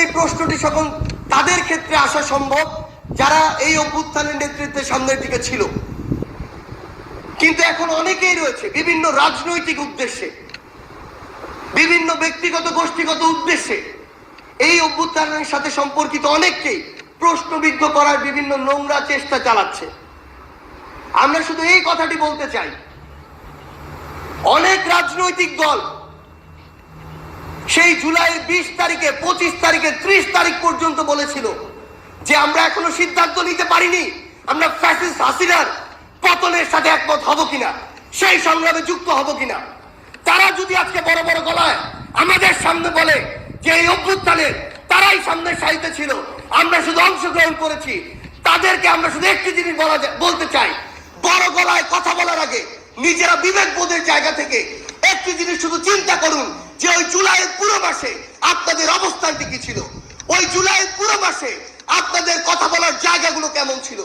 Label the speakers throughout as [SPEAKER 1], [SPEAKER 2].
[SPEAKER 1] এই প্রশ্নটি সকল তাদের ক্ষেত্রে আসা সম্ভব, যারা এই অভ্যুত্থানের নেতৃত্বের সামনের দিকে ছিল। কিন্তু এখন অনেকেই রয়েছে বিভিন্ন রাজনৈতিক উদ্দেশ্যে, বিভিন্ন ব্যক্তিগত, গোষ্ঠীগত উদ্দেশ্যে এই অভ্যুত্থানের সাথে সম্পর্কিত অনেককেই প্রশ্নবিদ্ধ করার বিভিন্ন নোংরা চেষ্টা চালাচ্ছে। আমরা শুধু এই কথাটি বলতে চাই, অনেক রাজনৈতিক দল সেই জুলাইয়ের বিশ তারিখে, পঁচিশ তারিখে, ত্রিশ তারিখ পর্যন্ত বলেছিল যে আমরা এখনও সিদ্ধান্ত নিতে পারিনি, আমরা ফ্যাসিস্ট হাসিনার পতনের সাথে একমত হব কিনা, সেই সংগ্রামে যুক্ত হব কিনা। তারা যদি আজকে বড় বড় গলায় আমাদের সামনে বলে যে এই অভ্যুত্থানে তারাই সামনের সারিতে ছিল, আমরা শুধু অংশগ্রহণ করেছি, তাদেরকে আমরা শুধু একটি জিনিস বলা বলতে চাই, বড় গলায় কথা বলার আগে নিজেরা বিবেক বোধের জায়গা থেকে একটি জিনিস শুধু চিন্তা করুন যে ওই জুলাইয়ের পুরো মাসে আপনাদের অবস্থানটি কি ছিল? ওই জুলাইয়ের পুরো মাসে আপনাদের কথা বলার জায়গাগুলো কেমন ছিল?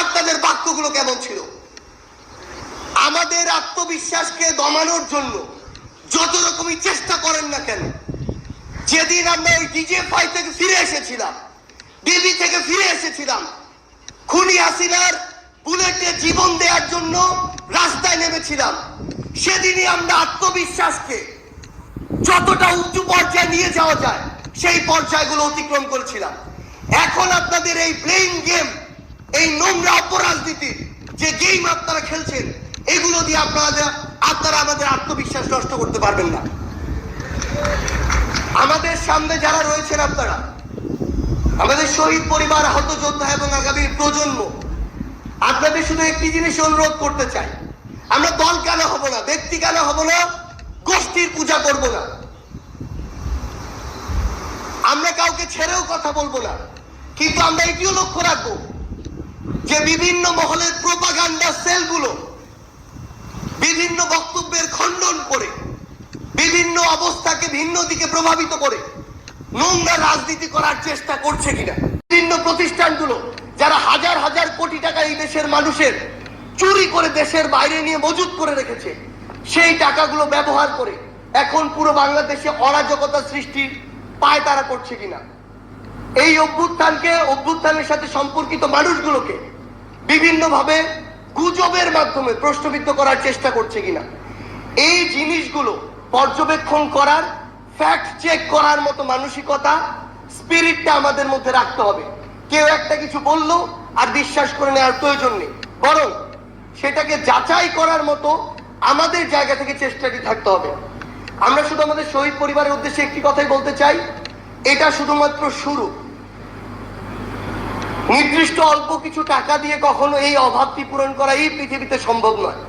[SPEAKER 1] আপনাদের বাক্যগুলো কেমন ছিল? আমাদের আত্মবিশ্বাসকে দমানোর জন্য যত রকমই চেষ্টা করেন না কেন, যেদিন আমরা ওই ডিজেফাই থেকে ফিরে এসেছিলাম ডিবি থেকে ফিরে এসেছিলাম, খুনি হাসিনার বুলেটে জীবন দেওয়ার জন্য রাস্তায় নেমেছিলাম, সেদিনই আমরা আত্মবিশ্বাসকে যতটা উঁচু পর্যায়ে নিয়ে যাওয়া যায়, সেই পর্যায়গুলো অতিক্রম করেছিলাম। এখন আপনাদের এই প্লেইং গেম এই নোংরা অপরাজনীতির যে গেম আপনারা খেলছেন, এগুলো দিয়ে আপনারা আপনারা আমাদের আত্মবিশ্বাস নষ্ট করতে পারবেন না। আমাদের সামনে যারা রয়েছেন আপনারা, আমাদের শহীদ পরিবার আহত যোদ্ধা এবং আগামী প্রজন্ম, আপনাদের শুধু একটি জিনিস অনুরোধ করতে চাই। আমরা দল কেন হব না? ব্যক্তি কেন হব না? গোষ্ঠীর পূজা করব না। আমরা কাউকে ছেড়েও কথা বলব না। কিন্তু আমরা এটিও লক্ষ্য রাখব যে বিভিন্ন মহলের প্রোপাগান্ডা সেলগুলো বিভিন্ন বক্তব্যের খণ্ডন করে, বিভিন্ন অবস্থাকে ভিন্ন দিকে প্রভাবিত করে নোংরা রাজনীতি করার চেষ্টা করছে কিনা। বিভিন্ন প্রতিষ্ঠানগুলো যারা হাজার হাজার কোটি টাকা এই দেশের মানুষের চুরি করে দেশের বাইরে নিয়ে মজুত করে রেখেছে সেই টাকাগুলো ব্যবহার করে এখন পুরো বাংলাদেশে অরাজকতা সৃষ্টির পায় তারা করছে কিনা। এই অভ্যুত্থানকে, অভ্যুত্থানের সাথে সম্পর্কিত মানুষগুলোকে বিভিন্নভাবে গুজবের মাধ্যমে প্রশ্নবিদ্ধ করার চেষ্টা করছে কিনা। এই জিনিসগুলো পর্যবেক্ষণ করার ফ্যাক্ট চেক করার মতো মানসিকতা স্পিরিটটা আমাদের মধ্যে রাখতে হবে। কেউ একটা কিছু বলল আর বিশ্বাস করে নেওয়ার প্রয়োজন নেই। বরং সেটাকে যাচাই করার মতো আমাদের জায়গা থেকে চেষ্টাটি থাকতে হবে। আমরা শুধু আমাদের শহীদ পরিবারের উদ্দেশ্যে একটি কথাই বলতে চাই। এটা শুধুমাত্র শুরু। নির্দিষ্ট অল্প কিছু টাকা দিয়ে কখনো এই অভাবটি পূরণ করা এই পৃথিবীতে সম্ভব নয়।